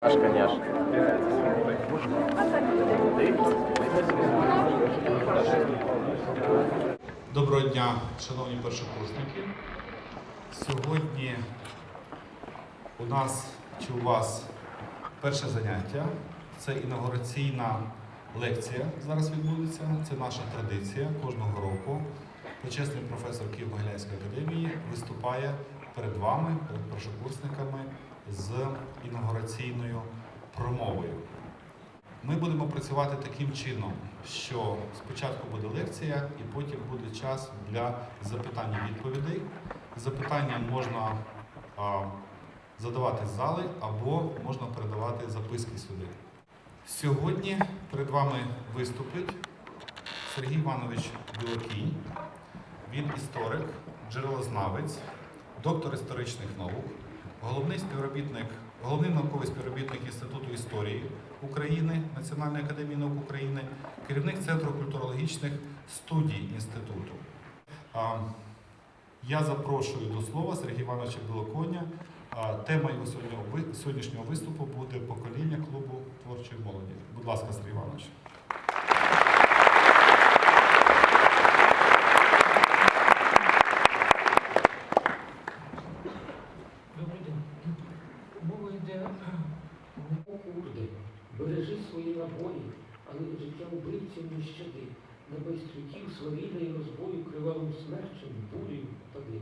Аж, конечно. Доброго дня, шановні першокурсники. Сьогодні у нас чи у вас перше заняття. Це інаугураційна лекція зараз відбудеться. Це наша традиція кожного року. Почесний професор Києво-Могилянської академії виступає перед вами, перед першокурсниками з інаугураційною промовою. Ми будемо працювати таким чином, що спочатку буде лекція, і потім буде час для запитань і відповідей. Запитання можна а, задавати з зали або можна передавати записки сюди. Сьогодні перед вами виступить Сергій Іванович Білокій. Він історик, джерелознавець, доктор історичних наук, головний співробітник, головний науковий співробітник Інституту історії України Національної академії наук України, керівник Центру культурологічних студій інституту. Я запрошую до слова Сергія Івановича Білоконя. Тема його сьогоднішнього виступу буде покоління клубу творчої молоді. Будь ласка, Сергій Іванович. Набої, але життя убивців не щади. На байстрюків свавілля і розбою кривавим смерчем, бурію пади.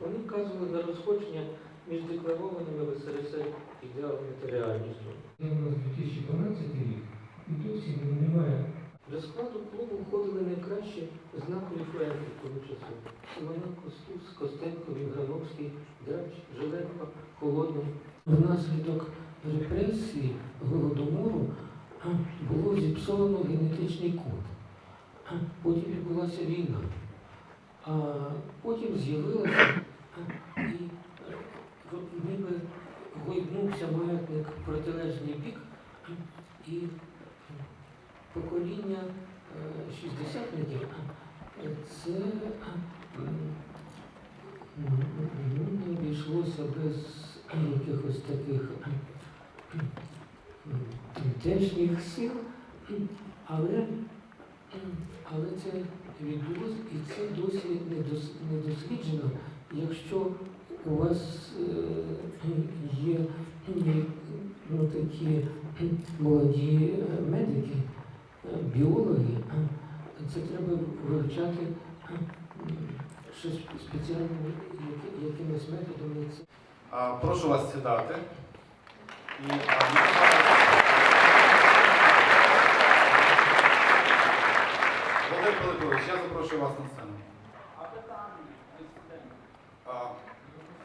Вони вказували на розходження між декларованими в СРСР ідеалами та реальністю. У нас 2012 рік і досі немає. До складу клубу входили найкращі знакові френки того часу. Семененко, Стус, Костенко, Вінграновський, Драч, Жиленко, Холодний. Внаслідок репресії Голодомору зіпсовано генетичний код. Потім відбулася війна. А потім з'явилася і е, ніби гойднувся маятник в протилежний бік, і покоління е, шістдесятників а, це не обійшлося без якихось таких тамтешніх сил, але, але це відбулося і це досі не досліджено, якщо у вас е, є ну, такі молоді е, медики, е, біологи, це треба вивчати щось спеціально якимось методами. Це Прошу вас сідати. І, Пилипович, я запрошую вас на сцену. А, питання?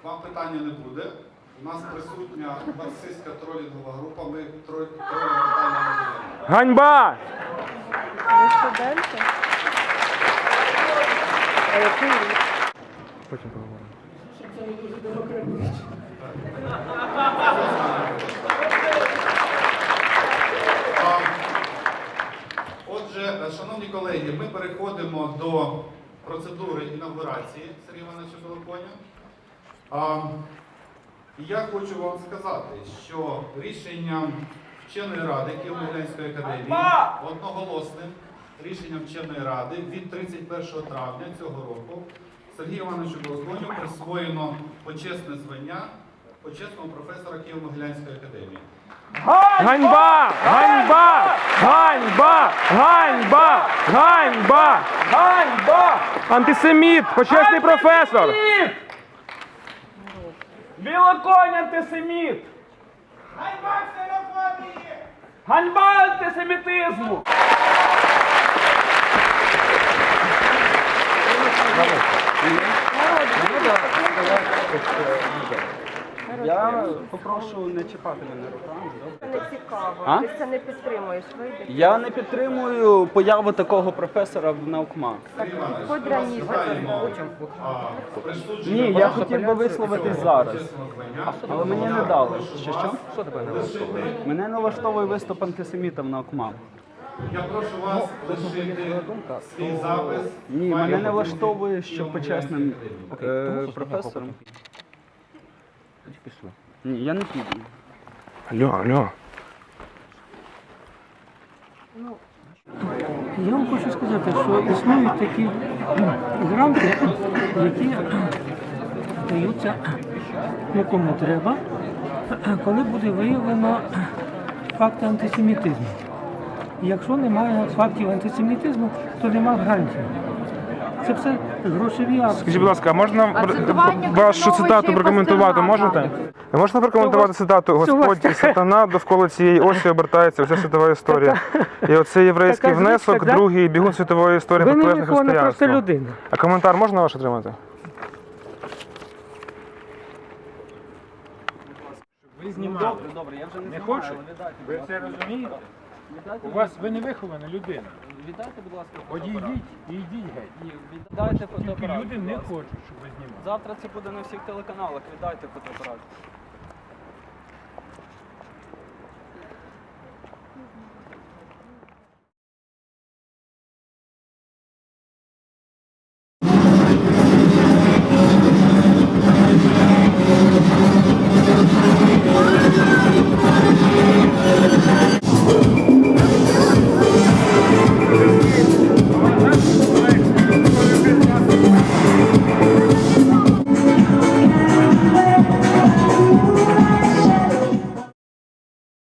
Вам питання не буде. У нас присутня марксистська тролінгова група. Ми троль питання не будемо. Ганьба! Ви студенти? А який? Потім поговоримо. це не дуже демократично. А, Отже, е, шановні колеги, ми переходимо до процедури інаугурації Сергія Івановича Білоконя. А, і Я хочу вам сказати, що рішенням вченої ради Києво-Могилянської академії одноголосним рішенням вченої ради від 31 травня цього року Сергію Івановичу Білоконю присвоєно почесне звання почесного професора Києво-Могилянської академії. Ганьба! Ганьба! Ганьба! Ганьба! Ганьба! Ганьба! Антисеміт! Почесний професор! Білоконь антисеміт! Ганьба ксенофобії! Ганьба антисемітизму! Я попрошу не чіпати мене руками. добре? Не цікаво. А? Ти це не підтримуєш. Вийди. Я не підтримую появу такого професора в наукмах. Раніше. Ні, я хотів би висловитись зараз, але мені не дали. Що що? Що тебе не влаштовує? Мене не влаштовує виступ антисеміта в наукмах. Я прошу вас лишити свій запис. Ні, мене не влаштовує, що почесним е, професором. Ні, я не піду. Алло, алло. Я вам хочу сказати, що існують такі гранти, які даються ну, кому треба, коли буде виявлено факти антисемітизму. І Якщо немає фактів антисемітизму, то немає грантів. Це все грошові акції. Скажіть, будь ласка, а можна А цитування вашу цитату прокоментувати пастернака. можете? Ви можете прокоментувати цитату Господь і сатана довкола цієї осі обертається вся світова історія. І оцей єврейський така внесок, да? другий бігун світової історії Ви просто християнство. людина. А коментар можна ваш отримати? Ви знімали. Добре, добре, я вже не, Не знімаю, хочу? але віддайте, будь Ви ласка. це розумієте? У вас ви не вихована людина. Віддайте, будь ласка. Одійдіть і йдіть геть. Ні, віддайте Тільки фотоапарат. люди будь не ласка. хочуть, щоб ви знімали. Завтра це буде на всіх телеканалах. Віддайте фотоапарат.